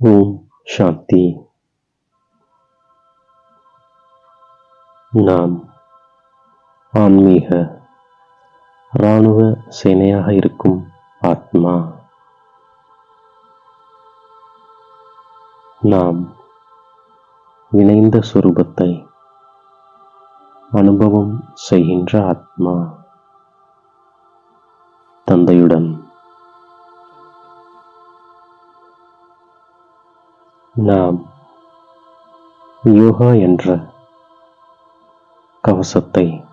ஓம் சாந்தி. நாம் ஆன்மீக இராணுவ சேனையாக இருக்கும் ஆத்மா நாம் இணைந்த சுரூபத்தை அனுபவம் செய்கின்ற ஆத்மா தந்தையுடன் நாம் யோகா என்ற கவசத்தை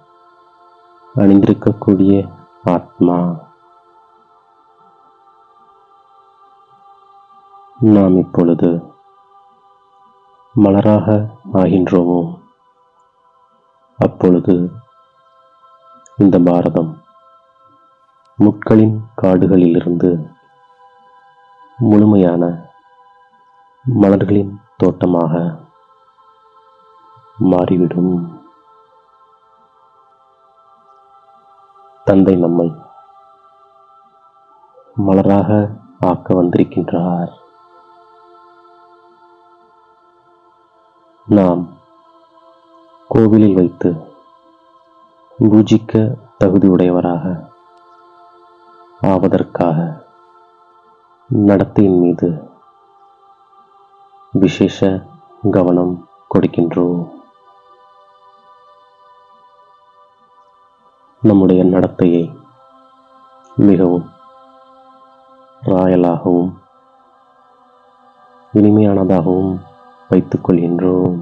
அணிந்திருக்கக்கூடிய ஆத்மா. நாம் இப்பொழுது மலராக ஆகின்றோமோ? அப்பொழுது இந்த பாரதம் முட்களின் காடுகளிலிருந்து முழுமையான மலர்களின் தோட்டமாக மாறிவிடும். தந்தை நம்மை மலராக ஆக்க வந்திருக்கின்றார். நாம் கோவிலில் வைத்து பூஜிக்க தகுதியுடையவராக ஆவதற்காக நடத்தையின் மீது விசேஷ கவனம் கொடுக்கின்றோம் நம்முடைய நடத்தையை மிகவும் ராயலாகவும் இனிமையானதாகவும் வைத்துக் கொள்கின்றோம்.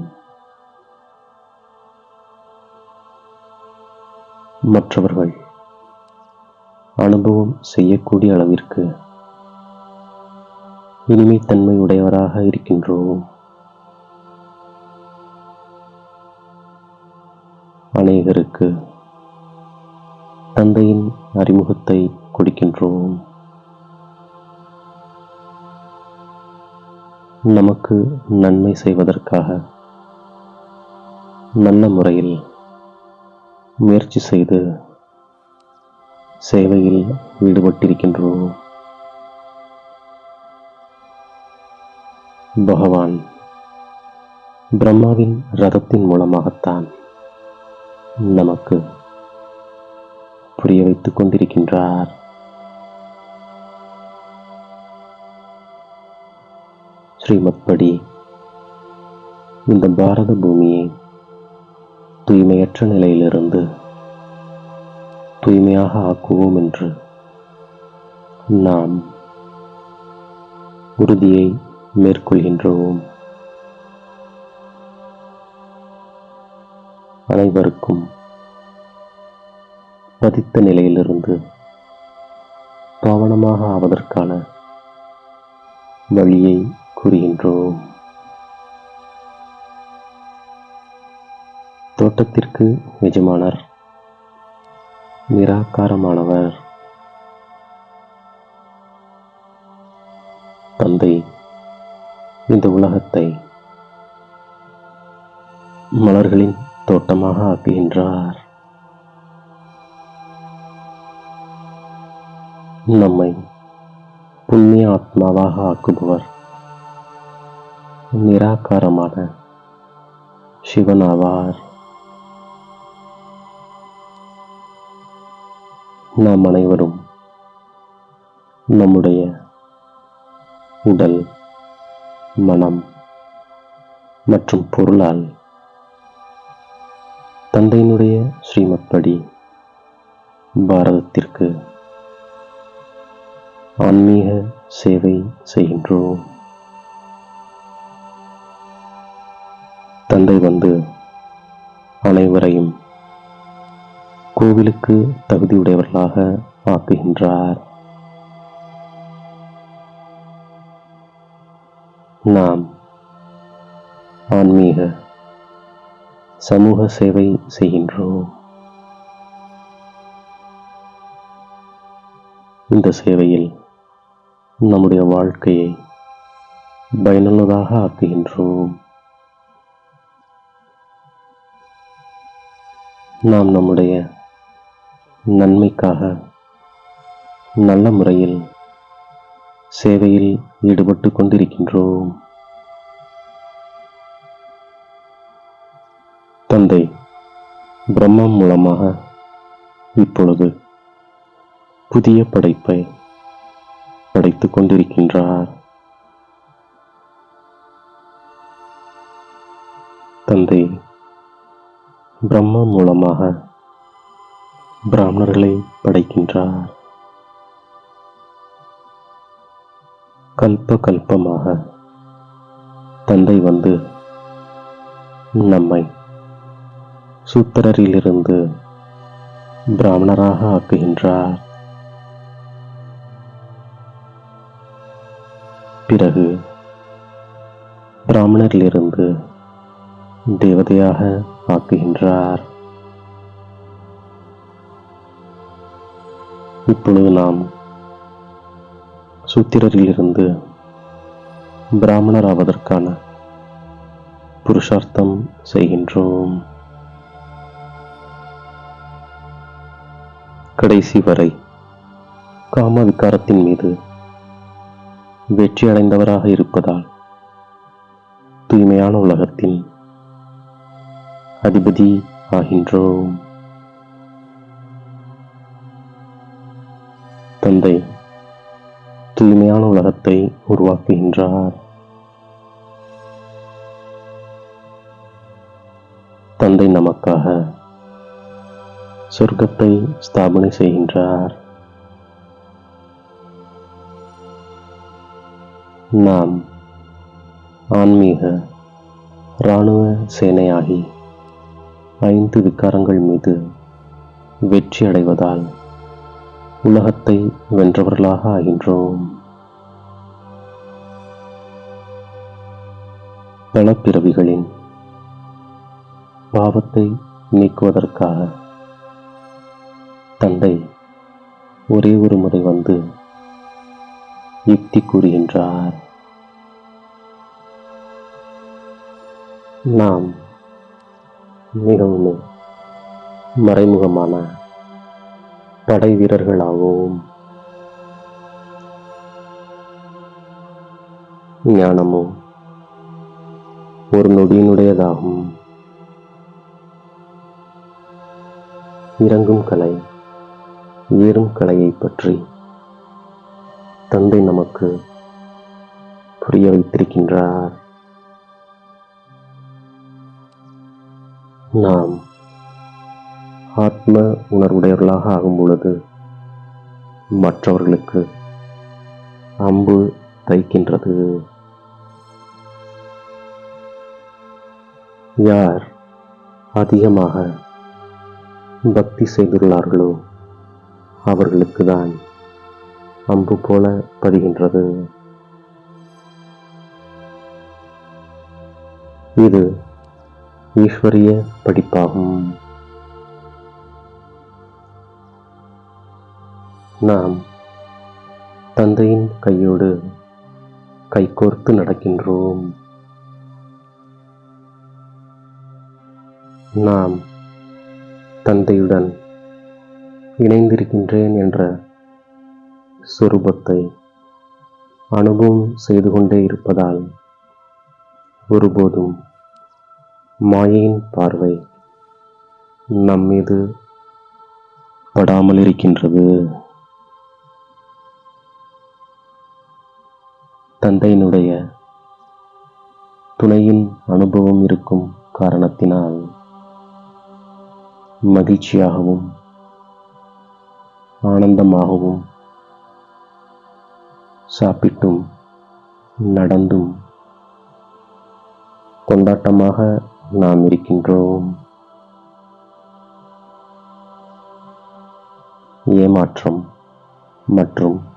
மற்றவர்கள் அனுபவம் செய்யக்கூடிய அளவிற்கு இனிமைத்தன்மை உடையவராக இருக்கின்றோம். அநேகருக்கு தந்தையின் அறிமுகத்தை கொடுக்கின்றோம். நமக்கு நன்மை செய்வதற்காக நல்ல முறையில் முயற்சி செய்து சேவையில் ஈடுபட்டிருக்கின்றோம். பகவான். பிரம்மாவின் ரதத்தின் மூலமாகத்தான் நமக்கு புரிய வைத்துக் கொண்டிருக்கின்றார். ஸ்ரீமத்படி இந்த பாரத பூமியை தூய்மையற்ற நிலையிலிருந்து தூய்மையாக ஆக்குவோம் என்று நாம் உறுதியை மேற்கொள்கின்றோம். அனைவருக்கும் பதித்த நிலையிலிருந்து பாவனமாக ஆவதற்கான வழியை கூறுகின்றோம். தோட்டத்திற்கு எஜமானர் நிராகாரமானவர். தந்தை இந்த உலகத்தை மலர்களின் தோட்டமாக ஆக்குகின்றார். நம்மை புண்ணிய ஆத்மாவாக ஆக்குபவர் நிராகாரமான சிவனாவார். நாம் அனைவரும் நம்முடைய உடல் மனம் மற்றும் பொருளால். தந்தையினுடைய ஸ்ரீமத்படி பாரதத்திற்கு ஆன்மீக சேவை செய்கின்றோம். தந்தை வந்து அனைவரையும் கோவிலுக்கு தகுதியுடையவர்களாக ஆக்குகின்றார். நாம் ஆன்மீக சமூக சேவை செய்கின்றோம். இந்த சேவையில் நம்முடைய வாழ்க்கையை பயனுள்ளதாக ஆக்குகின்றோம். நாம் நம்முடைய நன்மைக்காக நல்ல முறையில் சேவையில் ஈடுபட்டு கொண்டிருக்கின்றோம். தந்தை பிரம்மம் மூலமாக இப்பொழுது புதிய படைப்பை படைத்துக் கொண்டிருக்கின்றார். தந்தை பிரம்மம் மூலமாக பிராமணர்களை படைக்கின்றார். கல்ப கல்பமாக தந்தை வந்து நம்மை சூத்திரரிலிருந்து பிராமணராக ஆக்குகின்றார். பிறகு பிராமணரிலிருந்து தேவதையாக ஆக்குகின்றார். இப்பொழுது நாம் சூத்திரரிலிருந்து பிராமணர் ஆவதற்கான புருஷார்த்தம் செய்கின்றோம். கடைசி வரை காம விகாரத்தின் மீது வெற்றி அடைந்தவராக இருப்பதால் தூய்மையான உலகத்தின் அதிபதி ஆகின்றோம். தந்தை தூய்மையான உலகத்தை உருவாக்குகின்றார். தந்தை நமக்காக சொர்க்கத்தை ஸ்தாபனை செய்கின்றார். நாம் ஆன்மீக இராணுவ சேனையாகி ஐந்து விக்காரங்கள் மீது வெற்றி அடைவதால் உலகத்தை வென்றவர்களாக ஆகின்றோம். பல பிறவிகளின் பாவத்தை நீக்குவதற்காக தந்தை ஒரே ஒரு முறை வந்து யுக்தி கூறுகின்றார். நாம் மிகவும் மறைமுகமான படை வீரர்களாகவும் ஞானமும் ஒரு நொடியினுடையதாகும். இறங்கும் கலை ஏறும் கலையை பற்றி தந்தை நமக்கு புரிய வைத்திருக்கின்றார். நாம் ஆத்ம உணர்வுடையவர்களாக ஆகும் பொழுது மற்றவர்களுக்கு அம்பு தைக்கின்றது. யார் அதிகமாக பக்தி செய்துள்ளார்களோ அவர்களுக்கு தான் அம்பு போல படுகின்றது இது ஈஸ்வரிய படிப்பாகும். நாம் தந்தையின் கையோடு கைகோர்த்து நடக்கின்றோம். நாம் தந்தையுடன் இணைந்திருக்கின்றேன் என்ற சொரூபத்தை அனுபவம் செய்து கொண்டே இருப்பதால் ஒருபோதும் மாயையின் பார்வை நம் மீது படாமல் இருக்கின்றது தந்தையினுடைய துணையின் அனுபவம் இருக்கும் காரணத்தினால் மகிழ்ச்சியாகவும் ஆனந்தமாகவும் சாப்பிட்டும் நடந்தும் கொண்டாட்டமாக நாம் இருக்கின்றோம். ஏமாற்றம் மற்றும்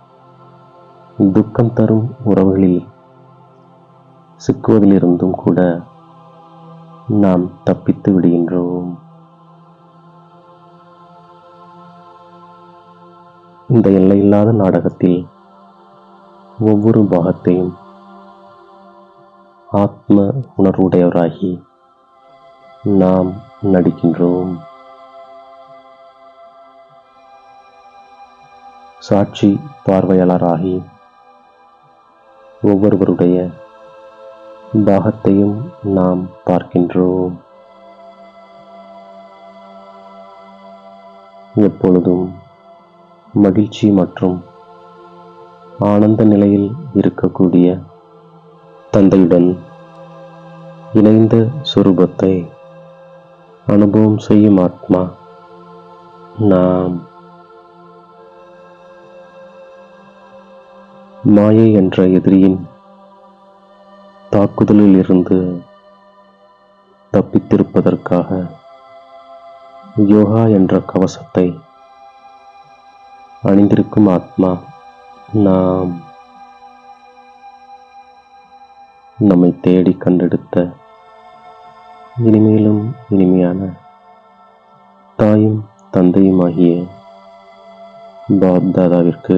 துக்கம் தரும் உறவுகளில் சிக்குவதிலிருந்தும் கூட நாம் தப்பித்து விடுகின்றோம். இந்த எல்லையில்லாத நாடகத்தில் ஒவ்வொரு பாகத்தையும் ஆத்ம உணர்வுடையவராகி நாம் நடிக்கின்றோம். சாட்சி பார்வையாளராகி ஒவ்வொருவருடைய பாகத்தையும் நாம் பார்க்கின்றோம். எப்பொழுதும் மகிழ்ச்சி மற்றும் ஆனந்த நிலையில் இருக்கக்கூடிய தந்தையுடன் இணைந்த சுரூபத்தை அனுபவம் செய்யும் ஆத்மா நாம் மாயை என்ற எதிரியின் தாக்குதலில் இருந்து தப்பித்திருப்பதற்காக யோகா என்ற கவசத்தை அணிந்திருக்கும் ஆத்மா நாம் நம்மை தேடி கண்டெடுத்த இனிமேலும் இனிமையான தாயும் தந்தையுமாகிய பாப்தாதாவிற்கு